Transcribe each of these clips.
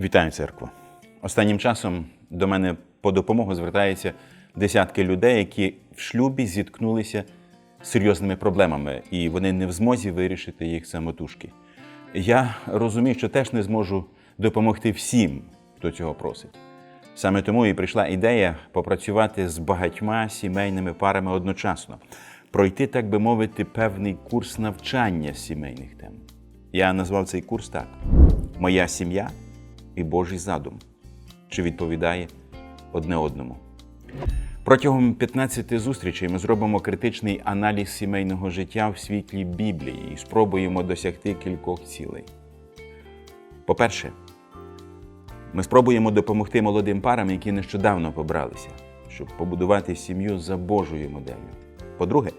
Вітаю церкву. Останнім часом до мене по допомогу звертаються десятки людей, які в шлюбі зіткнулися з серйозними проблемами, і вони не в змозі вирішити їх самотужки. Я розумію, що теж не зможу допомогти всім, хто цього просить. Саме тому і прийшла ідея попрацювати з багатьма сімейними парами одночасно, пройти, так би мовити, певний курс навчання сімейних тем. Я назвав цей курс так: Моя сім'я і Божий задум, чи відповідає одне одному. Протягом 15 зустрічей ми зробимо критичний аналіз сімейного життя в світлі Біблії і спробуємо досягти кількох цілей. По-перше, ми спробуємо допомогти молодим парам, які нещодавно побралися, щоб побудувати сім'ю за Божою моделлю. По-друге,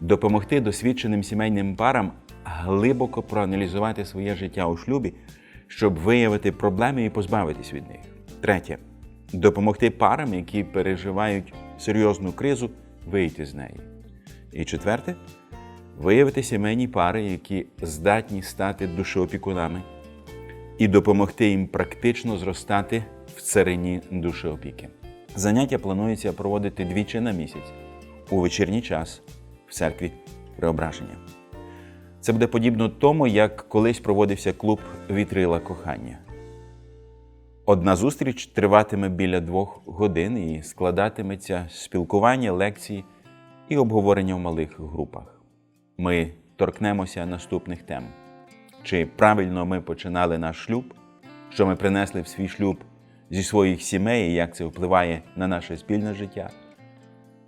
допомогти досвідченим сімейним парам глибоко проаналізувати своє життя у шлюбі, щоб виявити проблеми і позбавитись від них. Третє допомогти парам, які переживають серйозну кризу, вийти з неї. І четверте виявити сімейні пари, які здатні стати душеопікунами, і допомогти їм практично зростати в царині душеопіки. Заняття планується проводити двічі на місяць у вечірній час в церкві Преображення. Це буде подібно тому, як колись проводився клуб Вітрила кохання. Одна зустріч триватиме біля двох годин і складатиметься спілкування, лекції і обговорення в малих групах. Ми торкнемося наступних тем: чи правильно ми починали наш шлюб, що ми принесли в свій шлюб зі своїх сімей, і як це впливає на наше спільне життя?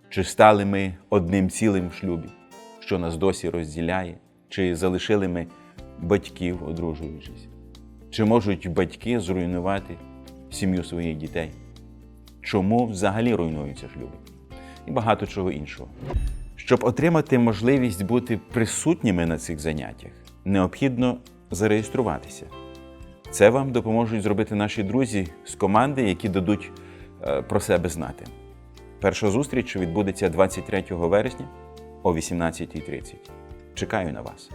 Чи стали ми одним цілим в шлюбі, що нас досі розділяє, чи залишили ми батьків, одружуючись? Чи можуть батьки зруйнувати сім'ю своїх дітей? Чому взагалі руйнуються шлюби? І багато чого іншого. Щоб отримати можливість бути присутніми на цих заняттях, необхідно зареєструватися. Це вам допоможуть зробити наші друзі з команди, які дадуть е, про себе знати. Перша зустріч відбудеться 23 вересня о 18.30. czekają na Was.